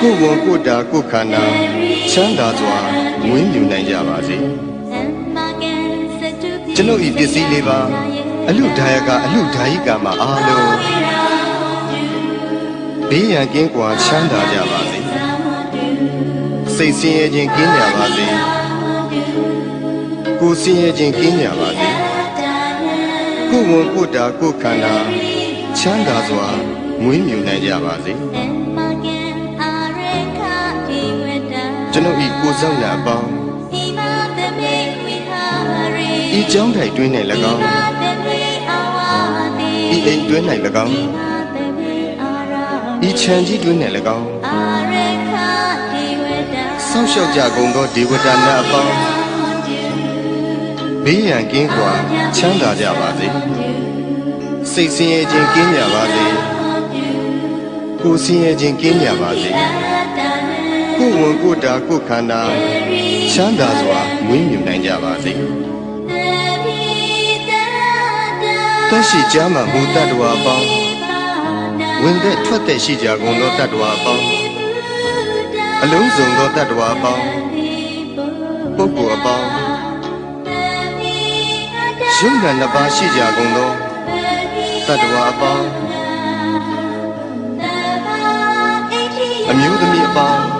ကိုယ်ဝန်ကိုယ်တာကိုယ်ခန္ဓာချမ်းသာစွာမွေးမြူနိုင်ကြပါစေကျွန်ုပ်ဤပစ္စည်းလေးပါအလူဒါယကအလူဒါယိကာမအားလုံးဘေးရန်ကင်းကွာချမ်းသာကြပါစေစိတ်ဆင်းရဲခြင်းကင်းကြပါစေကိုယ်ဆင်းရဲခြင်းကင်းကြပါစေကိုယ်ဝန်ကိုယ်တာကိုယ်ခန္ဓာချမ်းသာစွာမွေးမြူနိုင်ကြပါစေ ကျွန်ုပ်ဤကိုယ်ဆောင်ရာအပေါင်းဤကြောင်းထိုင်တွင်း၌၎င်းဤအိမ်တွင်း၌၎င်းဤခြံကြီးတွင်း၌၎င်းဆောင်းလျှောက်ကြကုန်သောဒေဝတာနတ်အပေါင်းဘေးရန်ကင်းကွာချမ်းသာကြပါစေစိတ်ဆင်းရဲခြင်းကင်းကြပါစေကိုယ်ဆင်းရဲခြင်းကင်းကြပါစေ ကိုယ်ဝန်ကိုယ်တာကိုယ်ခန္ဓာချမ်းသာစွာမွေးမြူနိုင်ကြပါစေတက်ရှိကြမှာမူတတ္တဝါအပေါင်းဝင်သက်ထွက်သက်ရှိကြကုန်သောတတ္တဝါအပေါင်းအလုံးစုံသောတတ္တဝါအပေါင်းပုဂ္ဂိုလ်အပေါင်းယုံနာနှစ်ပါးရှိကြကုန်သောတတ္တဝါအပေါင်းအမျိုးသမီးအပေါင်းအမျိုး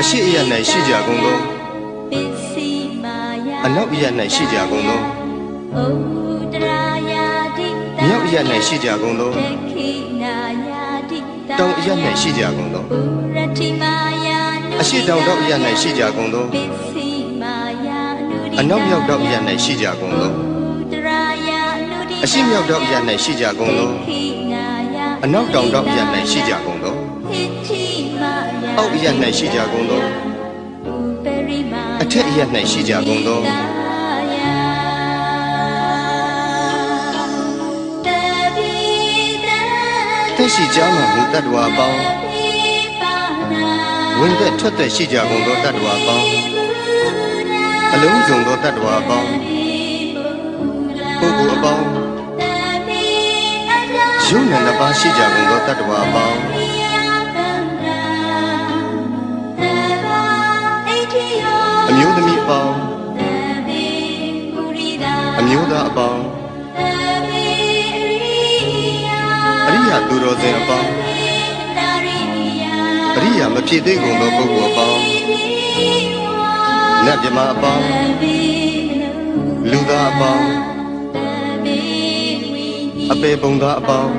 အရှိအယ၌ရှိကြကုန်သောအနောက်အယ၌ရှိကြကုန်သောမြောက်အယ၌ရှိကြကုန်သောတောင်အယ၌ရှိကြကုန်သောအရှိတောင်တောက်အယ၌ရှိကြကုန်သောအနောက်မြောက်တောက်အယ၌ရှိကြကုန်သောအရှိမြောက်တောက်အယ၌ရှိကြကုန်သောအနောက်တောင်တောင်အရ၌ရှိကြကုန်သော အောက်အရ၌ရှိကြကုန်သောအထက်အရ၌ရှိကြကုန်သောတက်ရှိကြမှမူတတ္တဝါအပေါင်းဝင်သက်ထွက်သက်ရှိကြကုန်သောတတ္တဝါအပေါင်းအလုံးစုံသောတတ္တဝါအပေါင်းပုဂ္ဂိုလ်အပေါင်းယုံနာနှစ်ပါးရှိကြကုန်သောတတ္တဝါအပေါင်း မျိုးသားအပေါင်းအရိယာသူတော်စင်အပေါင်းအရိယာမဖြစ်သေးကုန်သောပုဂ္ဂိုလ်အပေါင်းနတ်မြမအပေါင်းလူသားအပေါင်းအပေပုံသားအပေါင်း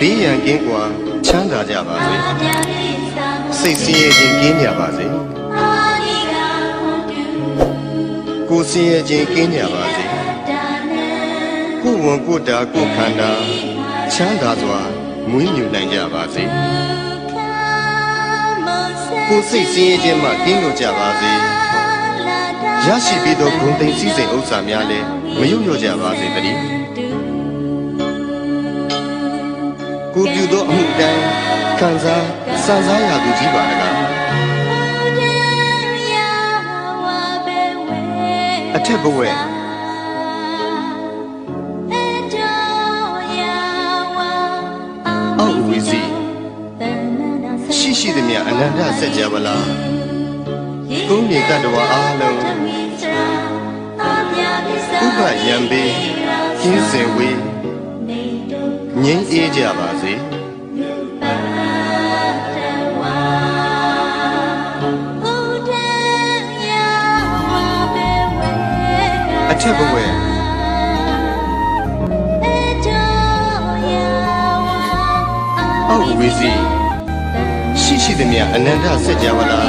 ဘေးရန်ကင်းကွာချမ်းသာကြပါစေစိတ်ဆင်းရဲခြင်းကင်းကြပါစေ ကိုယ်ဆင်းရဲခြင်းကင်းကြပါစေကိုယ်ဝန်ကိုယ်တာကိုယ်ခန္ဓာချမ်းသာစွာမွေးမြူနိုင်ကြပါစေကိုယ်စိတ်ဆင်းရဲခြင်းမှကင်းလို့ကြပါစေရရှိပြီးသောဂုဏ်သိမ်းစည်းစိမ်ဥစ္စာများလည်းမယုံညွတ်ကြပါစေတည်းကိုယ်ပြုသောအမှုတိုင်းခံစားစံစားရသူကြီးပါတ အထက်ဘဝအောက်ဝီစီရှိရှိသမျှအနန္တစัจ java လာကုန်းမြေတတ္တဝါအားလုံးဥပယံပေကျင်းစင်ဝေးငြိမ်းအေးကြပါစေ ထက်ဘဝအောက်ဝီစီရှိရှိသမျှအနန္တစัจ java လာ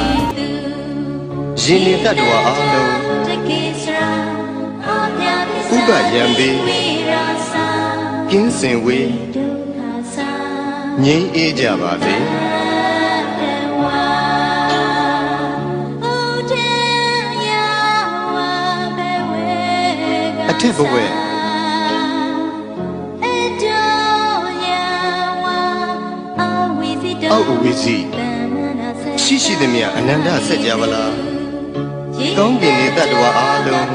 ရင်နေတတ္တဝါအားလုံးဥပယံပေကင်းစင်ဝေးငြိမ်းအေးကြပါစေ ထက်ဘဝအောက်ဝီစီရှိရှိသမျှအနန္တစัจ java လာကောင်းကင်နေတတ္တဝါအားလုံး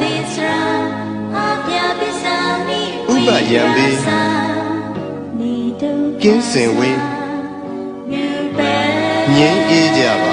ဥပယံပေကင်းစင်ဝေးငြိမ်းအေးကြပါ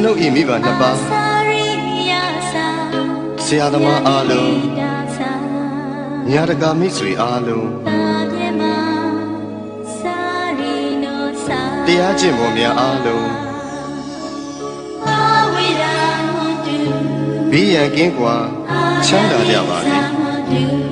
ကျွန်ုပ်ဤမိဘနှစ်ပါးဆရာသမားအားလုံးညာတကာမိတ်ဆွေအားလုံးတရားကျင့်ပေါ်များအားလုံးဘေးရန်ကင်းကွာချမ်းသာကြပါစေ